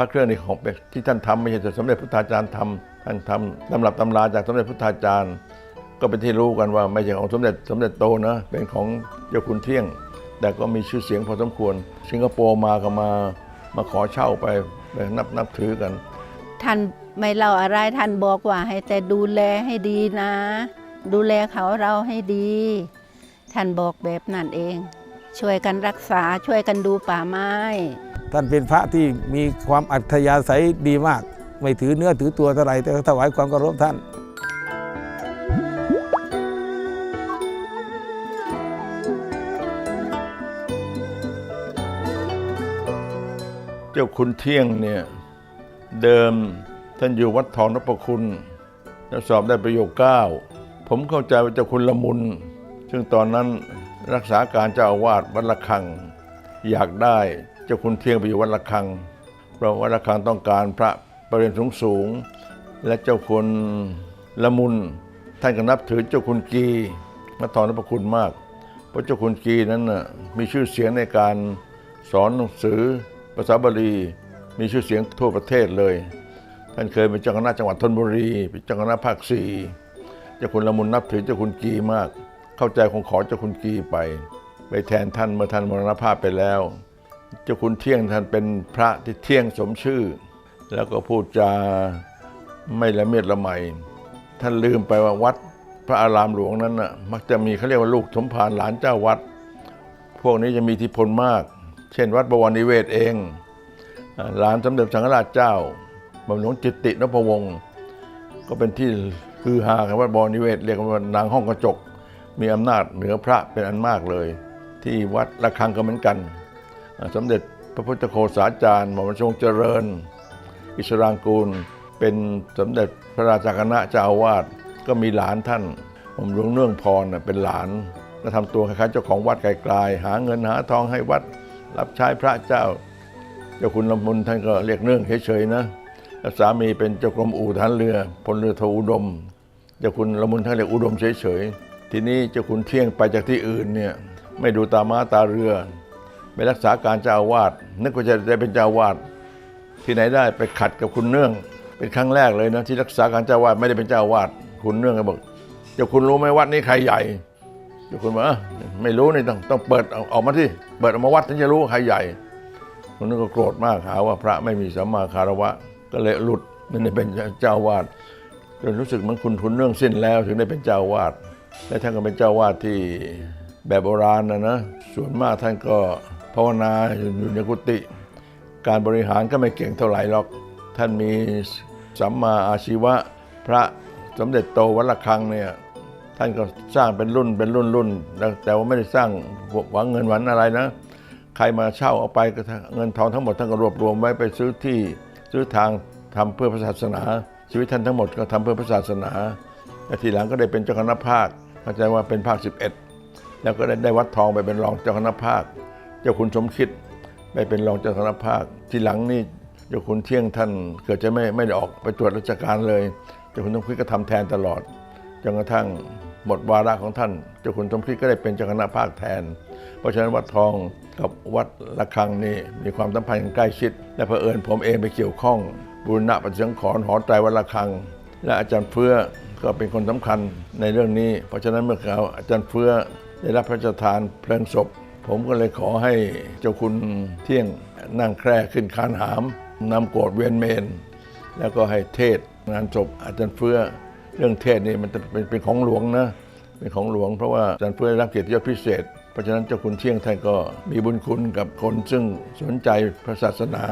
ระเครื่องนี่ของเป็นที่ท่านทำไม่ใช่แต่สมเด็จพุทธาจารย์ทำท่านทำตำรับตำราจากสมเด็จพุทธาจารย์ ก็เป็นที่รู้กันว่าไม่ใช่ของสมเด็จสมเด็จโตนะเป็นของเจ้าคุณเที่ยง แต่ก็มีชื่อเสียงพอสมควร สิงคโปร์มาก็มามาขอเช่าไปไปนับนับถือกัน ท่านไม่เล่าอะไรท่านบอกว่าให้แต่ดูแลให้ดีนะ ดูแลเขาเราให้ดี ท่านบอกแบบนั่นเอง ช่วยกันรักษาช่วยกันดูป่าไม้ ท่านเป็นพระที่มีความอัธยาศัยดีมาก ไม่ถือเนื้อถือตัวเท่าไหร่แต่ก็ถวายความเคารพท่านเจ้าคุณเที่ยงเนี่ยเดิมท่านอยู่วัดทองนพคุณแล้วสอบได้ประโยคเก้าผมเข้าใจว่าเจ้าคุณละมุน ซึ่งตอนนั้น รักษาการเจ้าอาวาสวัดละคัง อยากได้เจ้าคุณเที่ยงไปอยู่วัดละคัง เพราะวัดละคังต้องการพระประเรียนสูงสูง และเจ้าคุณละมุน ท่านก็นับถือเจ้าคุณกีวัดทองนพคุณมาก เพราะเจ้าคุณกีนั้นน่ะมีชื่อเสียงในการสอนหนังสือภาษาบาลี มีชื่อเสียงทั่วประเทศเลย ท่านเคยเป็นเจ้าคณะจังหวัดธนบุรีเป็นเจ้าคณะภาคสี่เจ้าคุณละมุนนับถือเจ้าคุณกีมาก เข้าใจคงขอเจ้าคุณกีไป ไปแทนท่านเมื่อท่านมรณภาพไปแล้ว เจ้าคุณเที่ยงท่านเป็นพระที่เที่ยงสมชื่อ แล้วก็พูดจาไม่ละเมียดละไมท่านลืมไปว่าวัดพระอารามหลวงนั้นน่ะมักจะมีเขาเรียกว่าลูกสมภารหลานเจ้าวัด พวกนี้จะมีอิทธิพลมาก เช่น วัดบวรนิเวศเองหลานสมเด็จสังฆราชเจ้าบำหลวงจิตตินพวงศ์ก็เป็นที่คือฮากันวัดบวรนิเวศเรียกว่านางห้องกระจก มีอำนาจเหนือพระเป็นอันมากเลย ที่วัดระฆังก็เหมือนกัน สมเด็จพระพุทธโฆษาจารย์หม่อมชงเจริญ อิสรางกูลเป็นสมเด็จพระราชาคณะเจ้าอาวาสก็มีหลานท่านผมหลวงเนื่องพรเป็นหลานก็ทำตัวคล้ายๆเจ้าของวัดไกลๆหาเงินหาทองให้วัดรับใช้พระเจ้า เจ้าคุณลำมุนท่านก็เรียกเนื่องเฉยๆนะแล้วสามีเป็นเจ้ากรมอู่ทหารเรือพลเรือโทอุดม เจ้าคุณละมุนท่านเรียกอุดมเฉยๆ ทีนี้เจ้าคุณเที่ยงไปจากที่อื่นเนี่ยไม่ดูตาม้าตาเรือไปรักษาการเจ้าอาวาสนึกว่าจะได้เป็นเจ้าอาวาสที่ไหนได้ไปขัดกับคุณเนื่อง เป็นครั้งแรกเลยนะที่รักษาการเจ้าวาดไม่ได้เป็นเจ้าวาดคุณเนื่องก็บอกเจ้าคุณรู้ไหมวัดนี้ใครใหญ่เจ้าคุณบอกอไม่รู้นี่ต้องต้องเปิดออกมาที่เปิดออกมาวัดถึงจะรู้ใครใหญ่คุณเนื่องก็โกรธมากหาว่าพระไม่มีสัมมาคารวะ ก็เลยหลุดไม่ได้เป็นเจ้าวาดจนรู้สึกมันคุณคุณเนื่องสิ้นแล้ว ถึงได้เป็นเจ้าวาด และท่านก็เป็นเจ้าวาดที่แบบโบราณนะนะส่วนมากท่านก็ภาวนาอยู่ในกุฏิการบริหารก็ไม่เก่งเท่าไหร่หรอก ท่านมีสัมมาอาชีวะพระสมเด็จโตวัดระฆังเนี่ยท่านก็สร้างเป็นรุ่นเป็นรุ่นรุ่นแต่ว่าไม่ได้สร้างหวังเงินหวันอะไรนะ ใครมาเช่าเอาไปเงินทองทั้งหมดท่านก็รวบรวมไว้ไปซื้อที่ซื้อทางทำเพื่อพระศาสนา ชีวิตท่านทั้งหมดก็ทำเพื่อพระศาสนา และทีหลังก็ได้เป็นเจ้าคณะภาคเข้าใจว่าเป็นภาค 11 แล้วก็ได้ได้วัดทองไปเป็นรองเจ้าคณะภาค เจ้าคุณสมคิดไปเป็นรองเจ้าคณะภาค ทีหลังนี่เจ้าคุณเที่ยงท่านเกิดจะไม่ไม่ได้ออกไปตรวจราชการเลย เจ้าคุณสมคิดก็ทำแทนตลอดจนกระทั่งหมดวาระของท่าน เจ้าคุณสมคิดก็ได้เป็นเจ้าคณะภาคแทน เพราะฉะนั้นวัดทองกับวัดระฆังนี่มีความสัมพันธ์ใกล้ชิด และเผอิญผมเองไปเกี่ยวข้องบูรณะปฏิสังขรณ์หอไตรวัดระฆัง และอาจารย์เฟื้อ ก็เป็นคนสำคัญในเรื่องนี้ เพราะฉะนั้นเมื่อเขาอาจารย์เฟื้อได้รับพระราชทานเพลิงศพ ผมก็เลยขอให้เจ้าคุณเที่ยงนั่งแคร่ขึ้นคานหามนำโกรธเวียนเมน แล้วก็ให้เทศงานศพอาจารย์เฟื้อเรื่องเทศนี่มันจะเป็นเป็นของหลวงนะเป็นของหลวงเพราะว่าอาจารย์เฟื้อได้รับเกียรติยศพิเศษ เพราะฉะนั้นเจ้าคุณเที่ยงท่านก็มีบุญคุณกับคนซึ่งสนใจพระศาสนา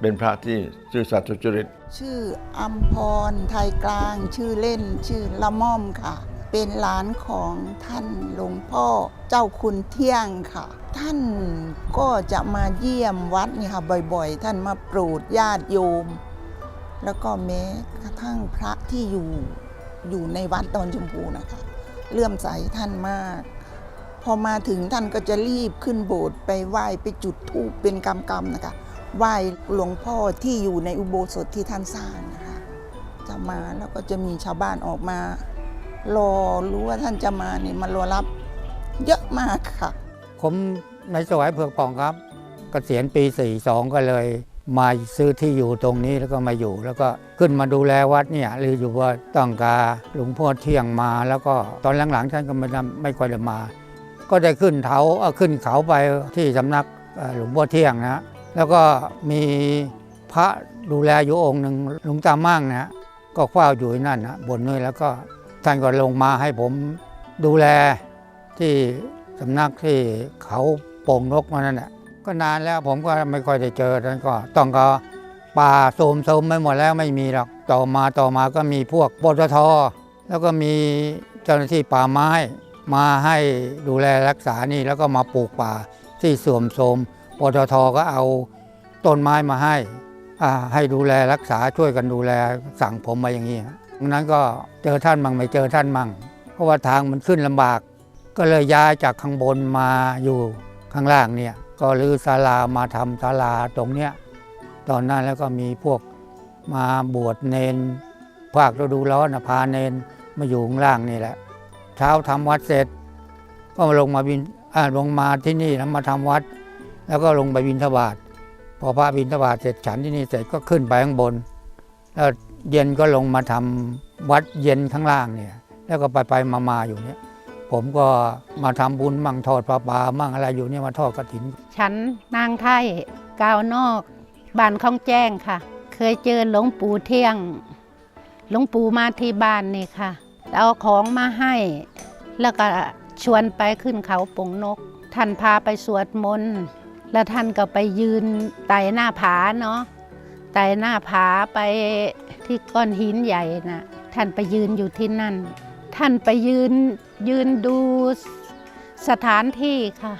เป็นพระที่ซื่อสัตย์สุจริต ชื่ออัมพรไทยกลาง ชื่อเล่น ชื่อละม่อมค่ะ เป็นหลานของท่านหลวงพ่อเจ้าคุณเที่ยงค่ะ ท่านก็จะมาเยี่ยมวัดนี่ค่ะบ่อยๆ ท่านมาโปรดญาติโยม แล้วก็แม้กระทั่งพระที่อยู่อยู่ในวัดตอนชมพูนะคะเลื่อมใสท่านมาก พอมาถึงท่านก็จะรีบขึ้นโบสถ์ไปไหว้ไปจุดธูปเป็นกรรมๆนะคะไหว้หลวงพ่อที่อยู่ในอุโบสถที่ท่านสร้างนะคะจะมาแล้วก็จะมีชาวบ้านออกมา รอรู้ว่าท่านจะมาเนี่ยมารอรับเยอะมากค่ะ ผมในสวัยเผือกผ่องครับเกษียณปี 42 ก็เลยมาซื้อที่อยู่ตรงนี้แล้วก็มาอยู่ แล้วก็ขึ้นมาดูแลวัดเนี่ยหรืออยู่ว่าต้องการหลวงพ่อเที่ยงมา แล้วก็ตอนหลังๆท่านก็ไม่ไม่ค่อยได้มา ก็ได้ขึ้นเขาขึ้นเขาไปที่สำนักหลวงพ่อเที่ยงนะแล้วก็มีพระดูแลอยู่องค์หนึ่งหลวงตามั่งนะก็เฝ้าอยู่ที่นั่นนะบนนู้นแล้วก็ท่านก็ลงมาให้ผมดูแลที่สำนักที่เขาโป่งนกมานั่นแหละก็นานแล้วผมก็ไม่ค่อยได้เจอท่านก็ต้องก็ป่าโสมโสมไม่หมดแล้วไม่มีหรอกต่อมาต่อมาก็มีพวกปตทแล้วก็มีเจ้าหน้าที่ป่าไม้ มาให้ดูแลรักษานี่แล้วก็มาปลูกป่าที่เสื่อมโทรมปตทก็เอาต้นไม้มาให้ให้ดูแลรักษาช่วยกันดูแลสั่งผมมาอย่างนี้ดังนั้นก็เจอท่านมั่งไม่เจอท่านมั่ง เพราะว่าทางมันขึ้นลำบาก ก็เลยย้ายจากข้างบนมาอยู่ข้างล่างเนี่ยก็รื้อศาลามาทำศาลาตรงเนี้ยตอนนั้นแล้วก็มีพวกมาบวชเนนภาคฤดูร้อนะพาเนนมาอยู่ข้างล่างนี่แหละ เช้าทำวัดเสร็จ ก็ลงมาบินอ่าลงมาที่นี่แล้วมาทำวัด แล้วก็ลงไปบินทบาทพอพระบินทบาทเสร็จฉันที่นี่เสร็จก็ขึ้นไปข้างบน แล้วเย็นก็ลงมาทำวัดเย็นข้างล่างเนี่ย แล้วก็ไปไปมามาอยู่เนี่ย ผมก็มาทำบุญมั่งทอดปลาปลามั่งอะไรอยู่เนี่ยมาทอดกระถิน ฉันนางไทยกาวนอกบ้านข้องแจ้งค่ะ เคยเจอหลวงปู่เที่ยงหลวงปู่มาที่บ้านนี่ค่ะ เอาของมาให้ แล้วก็ชวนไปขึ้นเขาปงนก ท่านพาไปสวดมนต์ แล้วท่านก็ไปยืนไต่หน้าผาเนาะ ไต่หน้าผาไปที่ก้อนหินใหญ่นะท่านไปยืนอยู่ที่นั่น ท่านไปยืนยืนดูสถานที่ค่ะ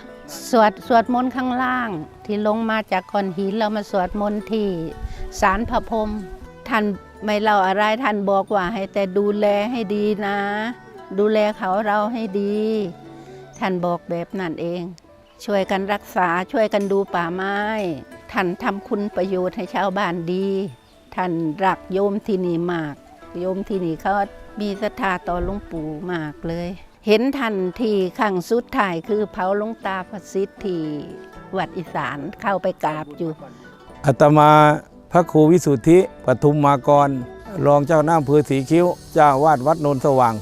สวดสวดมนต์ข้างล่าง ที่ลงมาจากก้อนหินเรามาสวดมนต์ที่ศาลพระพรหมท่าน ไม่เล่าอะไรท่านบอกว่าให้แต่ดูแลให้ดีนะ ดูแลเขาเราให้ดี ท่านบอกแบบนั่นเอง ช่วยกันรักษาช่วยกันดูป่าไม้ ท่านทำคุณประโยชน์ให้ชาวบ้านดี ท่านรักโยมที่นี่มาก โยมที่นี่เขามีศรัทธาต่อหลวงปู่มากเลย เห็นทันทีขังสุดท้ายคือเผาหลวงตาประสิทธิ์ที่วัดอีสานเข้าไปกราบอยู่อาตมา ระครูวิสุทธิปทุมมากร รองเจ้าหน้าอำเภอศรีคิ้ว เจ้าวาดวัดโนนสว่าง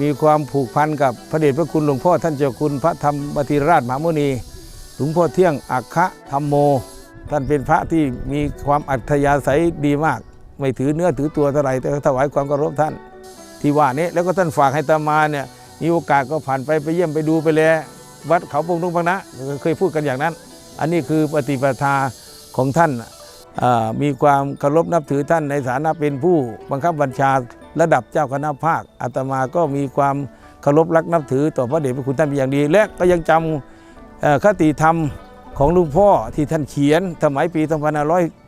มีความผูกพันกับพระเดชพระคุณหลวงพ่อท่านเจ้าคุณพระธรรมบธิราชมหามุนีหลวงพ่อเที่ยงอัคคะธรรมโม ท่านเป็นพระที่มีความอัธยาศัยดีมาก ไม่ถือเนื้อถือตัวเท่าไรแต่ถวายความเคารพท่าน ที่ว่านี้แล้วก็ท่านฝากให้ตามาเนี่ยมีโอกาสก็ผ่านไปไปเยี่ยมไปดูไปแลวัดเขาปงนุ่งพังนะเคยพูดกันอย่างนั้น อันนี้คือปฏิปทาของท่าน มีความเคารพนับถือท่านในฐานะเป็นผู้บังคับบัญชาระดับเจ้าคณะภาคอาตมาก็มีความเคารพรักนับถือต่อพระเดชพระคุณท่านเป็นอย่างดี และก็ยังจำเอ่อคติธรรมของลุงพ่อที่ท่านเขียนสมัยปี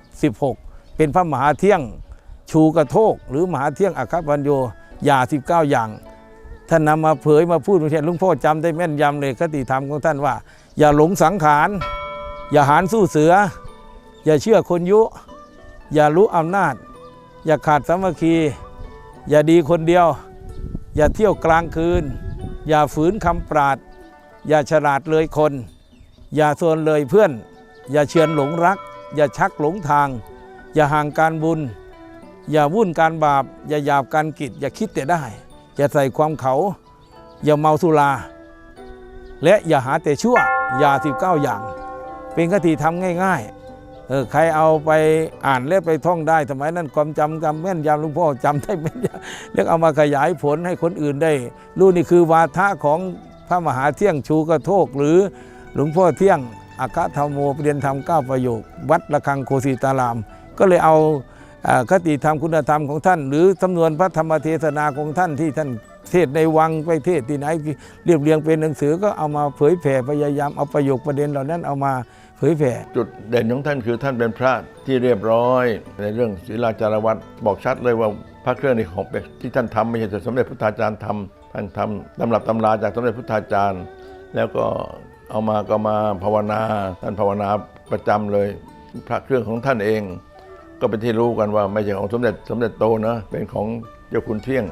2516 เป็นพระมหาเที่ยงชูกระโทก หรือมหาเที่ยงอัคคปัญโยยา 19 อย่าง ท่านนำมาเผยมาพูดเช่นลุงพ่อจำได้แม่นยำเลยคติธรรมของท่านว่า อย่าหลงสังขาร อย่าหารสู้เสือ อย่าเชื่อคนยุ อย่ารู้อำนาจ อย่าขาดสามัคคี อย่าดีคนเดียว อย่าเที่ยวกลางคืน อย่าฝืนคำปราด อย่าฉลาดเลยคน อย่าโซนเลยเพื่อน อย่าเชือนหลงรัก อย่าชักหลงทาง อย่าห่างการบุญ อย่าวุ่นการบาป อย่าหยาบการกิจ อย่าคิดแต่ได้ อย่าใส่ความเขา อย่าเมาสุรา และอย่าหาแต่ชั่ว อย่าสิบเก้าอย่าง เป็นคติทำง่าย ๆ เออใครเอาไปอ่านและไปท่องได้สมัยนั้นความจำจำแม่นยำหลวงพ่อจำได้แม่นยำแล้วเอามาขยายผลให้คนอื่นได้ รู้นี่คือวาทะของพระมหาเที่ยงชูกระโทก หรือหลวงพ่อเที่ยงอัคคธรรมโมเรียนธรรมเก้าประโยค วัดระฆังโคสิตาราม ก็เลยเอาคติธรรมคุณธรรมของท่าน หรือสำนวนพระธรรมเทศนาของท่านที่ท่าน เทศในวังไปเทศที่ไหนเรียบเรียงเป็นหนังสือก็เอามาเผยแผ่พยายามเอาประโยคประเด็นเหล่านั้นเอามาเผยแผ่จุดเด่นของท่านคือท่านเป็นพระที่เรียบร้อย ในเรื่องศีลาจารวัตรบอกชัดเลยว่าพระเครื่องในของเป็นที่ท่านทำไม่ใช่แต่สมเด็จพุทธาจารย์ทำท่านทำตำรับตำราจากสมเด็จพุทธาจารย์ แล้วก็เอามาก็มาภาวนา ท่านภาวนาประจำเลย พระเครื่องของท่านเอง ก็เป็นที่รู้กันว่าไม่ใช่ของสมเด็จสมเด็จโตนะเป็นของเจ้าคุณเที่ยง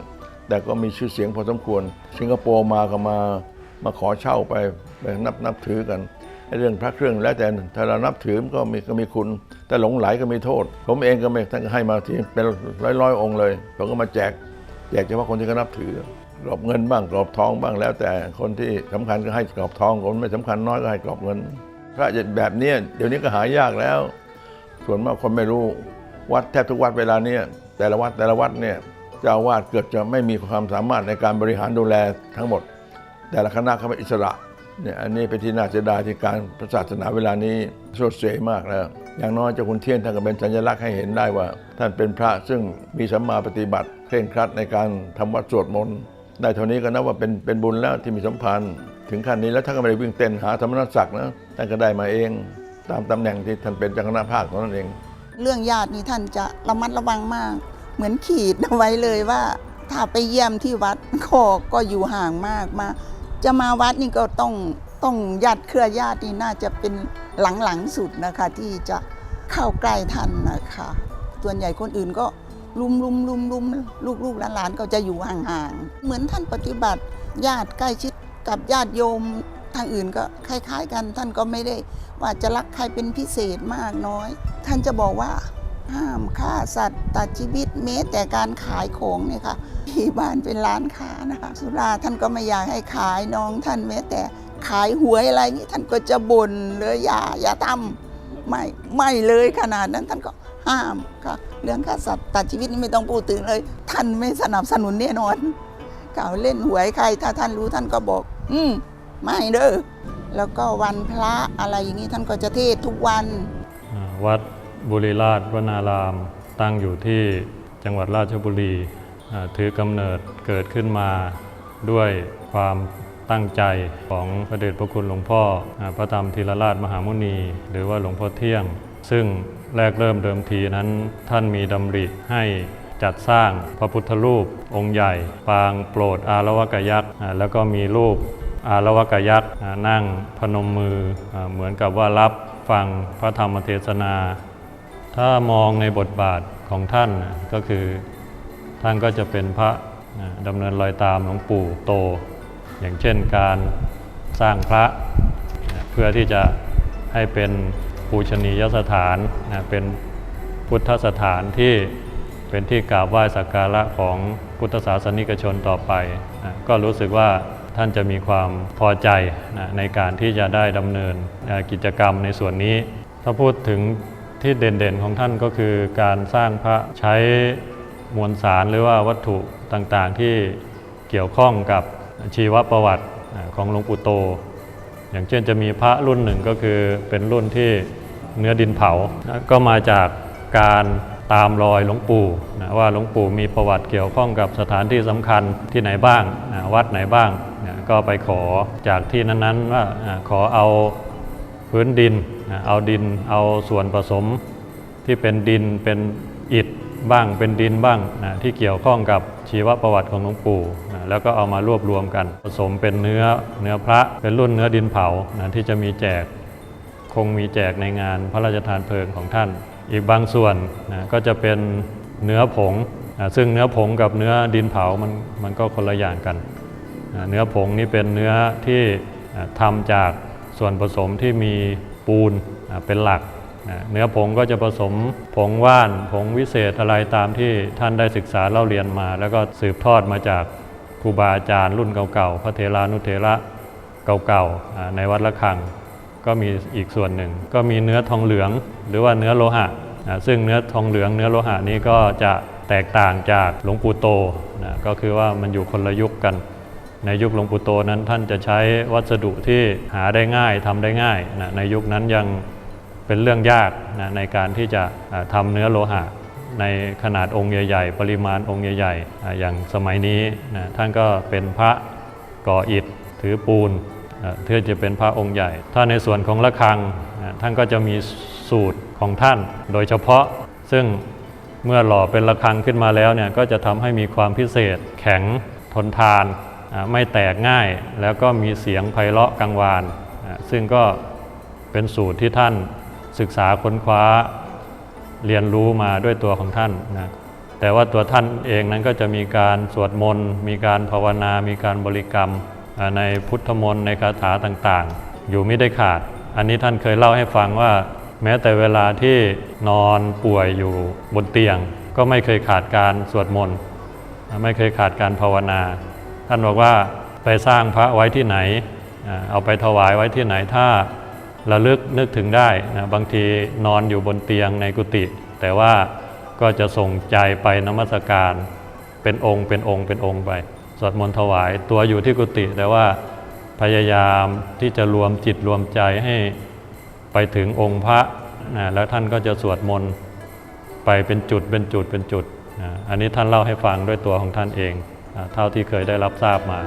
แต่ก็มีชื่อเสียงพอสมควร สิงคโปร์มาก็มามาขอเช่าไปไปนับนับถือกันเรื่องพระเครื่องแล้วแต่ถ้าเรานับถือก็มีก็มีคุณ แต่หลงไหลก็มีโทษ ผมเองก็ไม่ท่านก็ให้มาที่เป็นร้อยร้อยองค์เลยผมก็มาแจกแจกเฉพาะคนที่เขานับถือกรอบเงินบ้างกรอบทองบ้างแล้ว แต่คนที่สำคัญก็ให้กรอบทองคนไม่สำคัญน้อยก็ให้กรอบเงิน พระแบบนี้เดี๋ยวนี้ก็หายากแล้ว ส่วนมากคนไม่รู้วัดแทบทุกวัดเวลาเนี้ยแต่ละวัดแต่ละวัดเนี่ย เจ้าวาดเกือบจะไม่มีความสามารถในการบริหารดูแลทั้งหมด แต่ละคณะเขาเป็นอิสระเนี่ยอันนี้เป็นที่น่าเสียดายที่การพระศาสนาเวลานี้โสดเสียมากแล้วอย่างน้อยเจ้าคุณเทียนท่านก็เป็นสัญลักษณ์ให้เห็นได้ว่า ท่านเป็นพระซึ่งมีสัมมาปฏิบัติเคร่งครัดในการทำวัดสวดมนต์ได้เท่านี้ก็นับว่าเป็นเป็นบุญแล้วที่มีสัมพันธ์ ถึงขั้นนี้แล้วท่านก็ไม่ได้วิ่งเต้นหาธรรมนัสศักดิ์นะท่านก็ได้มาเอง ตามตำแหน่งที่ท่านเป็นเจ้าคณะภาคของนั่นเอง เรื่องญาตินี่ท่านจะระมัดระวังมาก เหมือนขีดเอาไว้เลยว่า ถ้าไปเยี่ยมที่วัดก็ก็อยู่ห่างมากมา จะมาวัดนี่ก็ต้องต้องญาติเครือญาตินี่น่าจะเป็นหลังๆสุดนะคะ ที่จะเข้าใกล้ท่านนะคะส่วนใหญ่คนอื่นก็ลุมลุมลุมลุมลูกลูกหลานๆก็จะอยู่ห่างๆ เหมือนท่านปฏิบัติญาติใกล้ชิดกับญาติโยมทางอื่นก็คล้าย ๆ กันท่านก็ไม่ได้ว่าจะรักใครเป็นพิเศษมากน้อย ท่านจะบอกว่า ห้ามฆ่าสัตว์ตัดชีวิตแม้แต่การขายของเนี่ยค่ะที่บ้านเป็นร้านค้านะคะสุราท่านก็ไม่อยากให้ขายน้องท่านแม้แต่ขายหวยอะไรนี่ท่านก็จะบ่นเลยอย่าอย่าทำไม่ไม่เลยขนาดนั้นท่านก็ห้ามค่ะเรื่องฆ่าสัตว์ตัดชีวิตนี่ไม่ต้องพูดถึงเลย ท่านไม่สนับสนุนแน่นอนก่าวเล่นหวยใคร ถ้าท่านรู้ท่านก็บอก อืมไม่เด้อแล้วก็วันพระอะไรอย่างนี้ท่านก็จะเทศทุกวันวัด บุรีราชวนาราม ตั้งอยู่ที่จังหวัดราชบุรีถือกำเนิดเกิดขึ้นมาด้วยความตั้งใจของพระเดชพระคุณหลวงพ่อพระธรรมธีรราชมหามุนี หรือว่าหลวงพ่อเที่ยง ซึ่งแรกเริ่มเดิมทีนั้นท่านมีดำริให้จัดสร้างพระพุทธรูปองค์ใหญ่ ปางโปรดอารวกยักษ์แล้วก็มีรูปอารวกยักษ์นั่งพนมมืออเหมือนกับว่ารับฟังพระธรรมเทศนา ถ้ามองในบทบาทของท่านก็คือท่านก็จะเป็นพระดำเนินรอยตามหลวงปู่โต อย่างเช่นการสร้างพระเพื่อที่จะให้เป็นปูชนียสถานเป็นพุทธสถานที่เป็นที่กราบไหว้สักการะของพุทธศาสนิกชนต่อไป ก็รู้สึกว่าท่านจะมีความพอใจในการที่จะได้ดำเนินกิจกรรมในส่วนนี้ ถ้าพูดถึง ที่เด่นๆของท่านก็คือการสร้างพระใช้มวลสารหรือว่าวัตถุต่างๆที่เกี่ยวข้องกับชีวประวัติของหลวงปู่โต อย่างเช่นจะมีพระรุ่นหนึ่งก็คือเป็นรุ่นที่เนื้อดินเผา ก็มาจากการตามรอยหลวงปู่นะว่าหลวงปู่มีประวัติเกี่ยวข้องกับสถานที่สำคัญที่ไหนบ้างนะวัดไหนบ้างนะก็ไปขอจากที่นั้นๆว่าขอเอาพื้นดิน นะเอาดินเอาส่วนผสมที่เป็นดินเป็นอิฐบ้างเป็นดินบ้างนะที่เกี่ยวข้องกับชีวประวัติของหลวงปู่นะแล้วก็เอามารวบรวมกัน ผสมเป็นเนื้อเนื้อพระเป็นรุ่นเนื้อดินเผานะที่จะมีแจกคงมีแจกในงานพระราชทานเพลิงของท่าน อีกบางส่วนนะก็จะเป็นเนื้อผงนะซึ่งเนื้อผงกับเนื้อดินเผามันมันก็คนละอย่างกันอ่าเนื้อผงนี่เป็นเนื้อที่ทำจากส่วนผสมที่มี ปูนเป็นหลักเนื้อผงก็จะผสมผงว่านผงวิเศษอะไรตามที่ท่านได้ศึกษาเล่าเรียนมา แล้วก็สืบทอดมาจากครูบาอาจารย์รุ่นเก่าๆ พระเทรานุเทระเก่าๆ ในวัดละคัง ก็มีอีกส่วนหนึ่ง ก็มีเนื้อทองเหลืองหรือว่าเนื้อโลหะนะซึ่งเนื้อทองเหลืองเนื้อโลหะนี้ก็จะแตกต่างจากหลวงปู่โตนะก็คือว่ามันอยู่คนละยุคกัน ในยุคหลวงปู่โตนั้นท่านจะใช้วัสดุที่หาได้ง่ายทำได้ง่ายนะในยุคนั้นยังเป็นเรื่องยากนะในการที่จะอ่าทำเนื้อโลหะ ในขนาดองค์ใหญ่ ๆ ปริมาณองค์ใหญ่ๆอย่างสมัยนี้นะท่านก็เป็นพระก่ออิฐถือปูนเพื่อจะเป็นพระองค์ใหญ่ ถ้าในส่วนของระฆังนะท่านก็จะมีสูตรของท่าน โดยเฉพาะซึ่งเมื่อหล่อเป็นระฆังขึ้นมาแล้วเนี่ยก็จะทำให้มีความพิเศษแข็งทนทาน ไม่แตกง่ายแล้วก็มีเสียงไพเราะกังวาน ซึ่งก็เป็นสูตรที่ท่านศึกษาค้นคว้าเรียนรู้มาด้วยตัวของท่านนะแต่ว่าตัวท่านเองนั้นก็จะมีการสวดมนต์มีการภาวนา มีการบริกรรมในพุทธมนต์ในคาถาต่างๆ อยู่ไม่ได้ขาด อันนี้ท่านเคยเล่าให้ฟังว่า แม้แต่เวลาที่นอนป่วยอยู่บนเตียง ก็ไม่เคยขาดการสวดมนต์ไม่เคยขาดการภาวนา ท่านบอกว่าไปสร้างพระไว้ที่ไหน เอาไปถวายไว้ที่ไหนถ้าระลึกนึกถึงได้นะบางทีนอนอยู่บนเตียงในกุฏิแต่ว่าก็จะส่งใจไปนมัสการเป็นองค์เป็นองค์เป็นองค์ไปสวดมนต์ถวายตัวอยู่ที่กุฏิแต่ว่าพยายามที่จะรวมจิตรวมใจให้ไปถึงองค์พระนะแล้วท่านก็จะสวดมนต์ไปเป็นจุดเป็นจุดเป็นจุดนะอันนี้ท่านเล่าให้ฟังด้วยตัวของท่านเอง เท่าที่เคยได้รับทราบมา